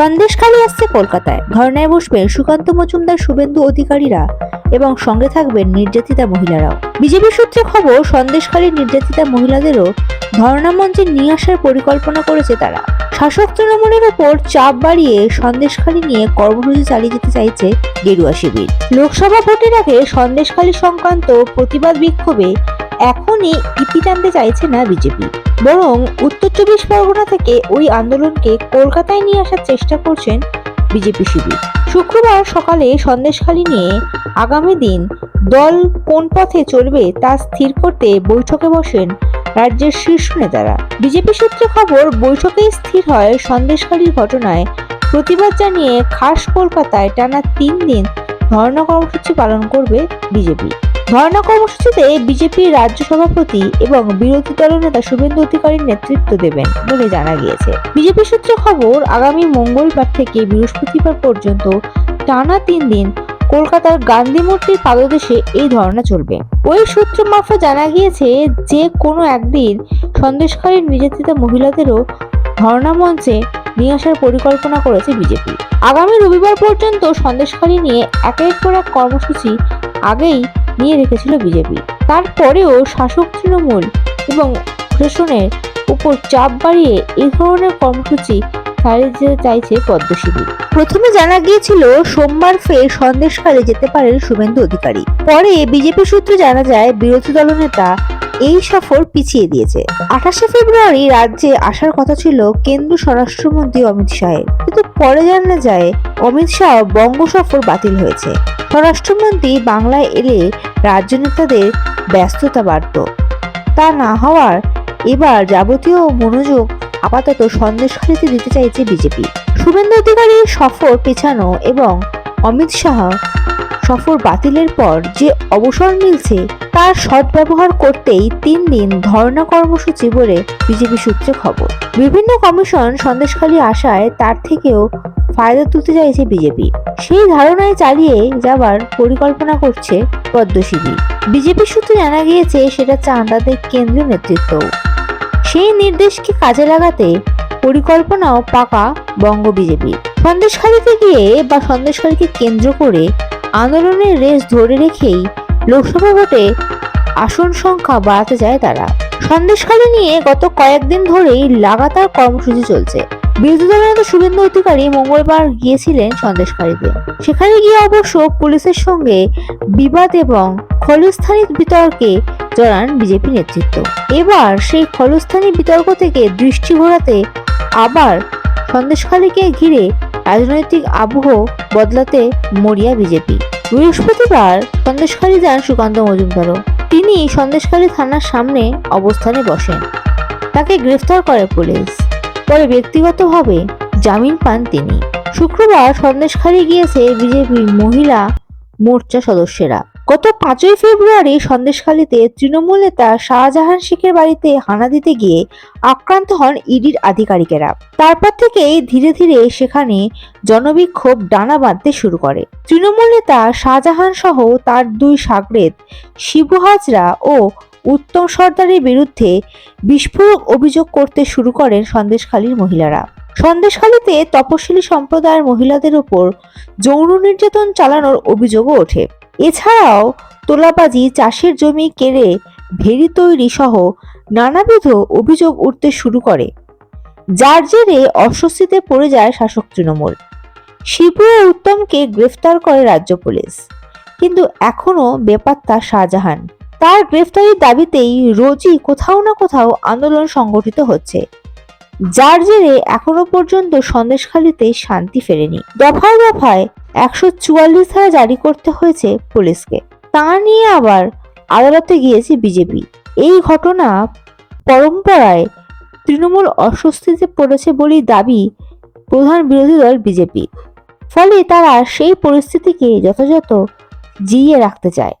সন্দেশখালী আসছে কলকাতায়। ধর্নায় বসবেন সুকান্ত মজুমদার, শুভেন্দু অধিকারীরা এবং সঙ্গে থাকবেন নির্যাতিতা মহিলারাও। বিজেপি সূত্রে খবর, সন্দেশখালীর নির্যাতিতা মহিলাদেরও ধর্ণা মঞ্চে নিয়ে আসার পরিকল্পনা করেছে তারা। শাসক তৃণমূলের ওপর চাপ বাড়িয়ে সন্দেশখালী নিয়ে কর্মসূচি চালিয়ে যেতে চাইছে গেরুয়া শিবির। লোকসভা ভোটের আগে সন্দেশখালী সংক্রান্ত প্রতিবাদ বিক্ষোভে এখনই ইতি টানতে চাইছে না বিজেপি। বরং উত্তর চব্বিশ পরগনা থেকে ওই আন্দোলনকে কলকাতায় নিয়ে আসার চেষ্টা করছেন বিজেপি শিবির। শুক্রবার সকালে সন্দেশখালী নিয়ে আগামী দিন দল কোন পথে চলবে তা স্থির করতে বৈঠকে বসেন রাজ্যের শীর্ষ নেতারা। বিজেপি সূত্রে খবর, বৈঠকেই স্থির হয় সন্দেশখালীর ঘটনায়। প্রতিবাদ জানিয়ে খাস কলকাতায় টানা তিন দিন ধর্ণা কর্মসূচি পালন করবে বিজেপি। ধর্ণা কর্মসূচিতে বিজেপির রাজ্য সভাপতি এবং বিরোধী দলনেতা শুভেন্দু অধিকারীর নেতৃত্ব দেবেন বলে জানা গিয়েছে। বিজেপি সূত্রে খবর, আগামী মঙ্গলবার থেকে বৃহস্পতিবার পর্যন্ত টানা তিন দিন কলকাতার গান্ধী মূর্তির পাদদেশে এই ধর্ণা চলবে। ওই সূত্র মারফত জানা গিয়েছে যে, কোনো একদিন সন্দেশকারী নির্যাতিত মহিলাদেরও ধর্ণা মঞ্চে নিয়ে আসার পরিকল্পনা করেছে বিজেপি। আগামী রবিবার পর্যন্ত সন্দেশকারী নিয়ে একের পর এক কর্মসূচি আগেই নিয়ে রেখেছিল বিজেপি। তারপরেও শাসক তৃণমূল এবং প্রশাসনের উপর চাপ বাড়িয়ে এই ধরনের কর্মসূচি চাইছে পদ্ম প্রথমে জানা গিয়েছিল, সোমবার ফের সন্দেশকালে যেতে পারেন শুভেন্দু অধিকারী। পরে বিজেপি সূত্রে জানা যায়, বিরোধী দলনেতা এই সফর পিছিয়ে দিয়েছে। আঠাশে ফেব্রুয়ারি রাজ্যে আসার কথা ছিল কেন্দ্রীয় স্বরাষ্ট্রমন্ত্রী অমিত শাহের। কিন্তু পরে জানা যায়, অমিত শাহ বঙ্গ সফর বাতিল হয়েছে। স্বরাষ্ট্রমন্ত্রী বাংলায় এলে রাজনেতাদের ব্যস্ততা বাড়ত। তা না হওয়ার এবার যাবতীয় মনোযোগ আপাতত সন্দেশখালিতে দিতে চাইছে বিজেপি। শুভেন্দু অধিকারীর সফর পেছানো এবং অমিত শাহ সফর বাতিলের পর যে অবসর মিলছে, তার সদ্ব্যবহার করতেই তিন দিন ধর্ণা কর্মসূচি বলে বিজেপি সূত্রে খবর। বিভিন্ন কমিশন সন্দেশখালী আসায় তার থেকেও ফায়দা তুলতে চাইছে বিজেপি। সেই ধারণায় চালিয়ে যাবার পরিকল্পনা করছে পদ্মশিবির বিজেপি সূত্রে জানা গিয়েছে, সেটা চান তাদের কেন্দ্রীয় নেতৃত্ব সেই নির্দেশকে কাজে লাগাতে পরিকল্পনাও পাকা বঙ্গ বিজেপি সন্দেশখালীতে গিয়ে বা সন্দেশখালীকে কেন্দ্র করে আন্দোলনের রেস ধরে রেখেই লোকসভা ভোটে আসন সংখ্যা বাড়াতে চায় তারা। সন্দেশখালী নিয়ে গত কয়েকদিন ধরেই লাগাতার কর্মসূচি চলছে। বিরোধী দলের নেতা শুভেন্দু অধিকারী মঙ্গলবার গিয়েছিলেন সন্দেশখালীতে। সেখানে গিয়ে অবশ্য পুলিশের সঙ্গে বিবাদ এবং খলিস্থানি বিতর্কে জড়ান বিজেপি নেতৃত্ব। এবার সেই খলস্থানী বিতর্ক থেকে দৃষ্টি ঘোরাতে আবার সন্দেশখালীকে ঘিরে রাজনৈতিক আবহ বদলাতে মরিয়া বিজেপি। বৃহস্পতিবার সন্দেশখালী যান সুকান্ত মজুমদারও। তিনি সন্দেশখালী থানার সামনে অবস্থানে বসেন। তাকে গ্রেফতার করে পুলিশ। পরে ব্যক্তিগতভাবে জামিন পান তিনি। শুক্রবার সন্দেশখালী গিয়েছে বিজেপির মহিলা মোর্চা সদস্যরা। গত পাঁচই ফেব্রুয়ারি সন্দেশখালীতে তৃণমূল নেতা শাহজাহান শেখের বাড়িতে হানা দিতে গিয়ে আক্রান্ত হন ইডির আধিকারিকেরা। তারপর থেকেই ধীরে ধীরে সেখানে জনবিক্ষোভ ডানা বাঁধতে শুরু করে। তৃণমূল নেতা শাহজাহান সহ তার দুই সাগরেদ শিবু হাজরা ও উত্তম সর্দারের বিরুদ্ধে বিস্ফোরক অভিযোগ করতে শুরু করেন সন্দেশখালীর মহিলারা। সন্দেশখালীতে তপশিলি সম্প্রদায়ের মহিলাদের উপর যৌন নির্যাতন চালানোর অভিযোগও ওঠে। এছাড়াও তোলাবাজি, চাষের জমি কেড়ে ভেরি তৈরি সহ নানাবিধ অভিযোগ উঠতে শুরু করে। যার জেরে অস্বস্তিতে পড়ে যায় শাসক তৃণমূল। শিবু উত্তমকে গ্রেফতার করে রাজ্য পুলিশ। কিন্তু এখনও বেপাত্তা শাহজাহান। তার গ্রেফতারির দাবিতেই রোজই কোথাও না কোথাও আন্দোলন সংগঠিত হচ্ছে। যার জেরে এখনও পর্যন্ত সন্দেশখালীতে শান্তি ফেরেনি। দফায় দফায় একশো চুয়াল্লিশ ধারা জারি করতে হয়েছে পুলিশকে। তা নিয়ে আবার আদালতে গিয়েছে বিজেপি। এই ঘটনা পরম্পরায় তৃণমূল অস্বস্তিতে পড়েছে বলেই দাবি প্রধান বিরোধী দল বিজেপি। ফলে তারা সেই পরিস্থিতিকে যথাযথ জিইয়ে রাখতে চায়।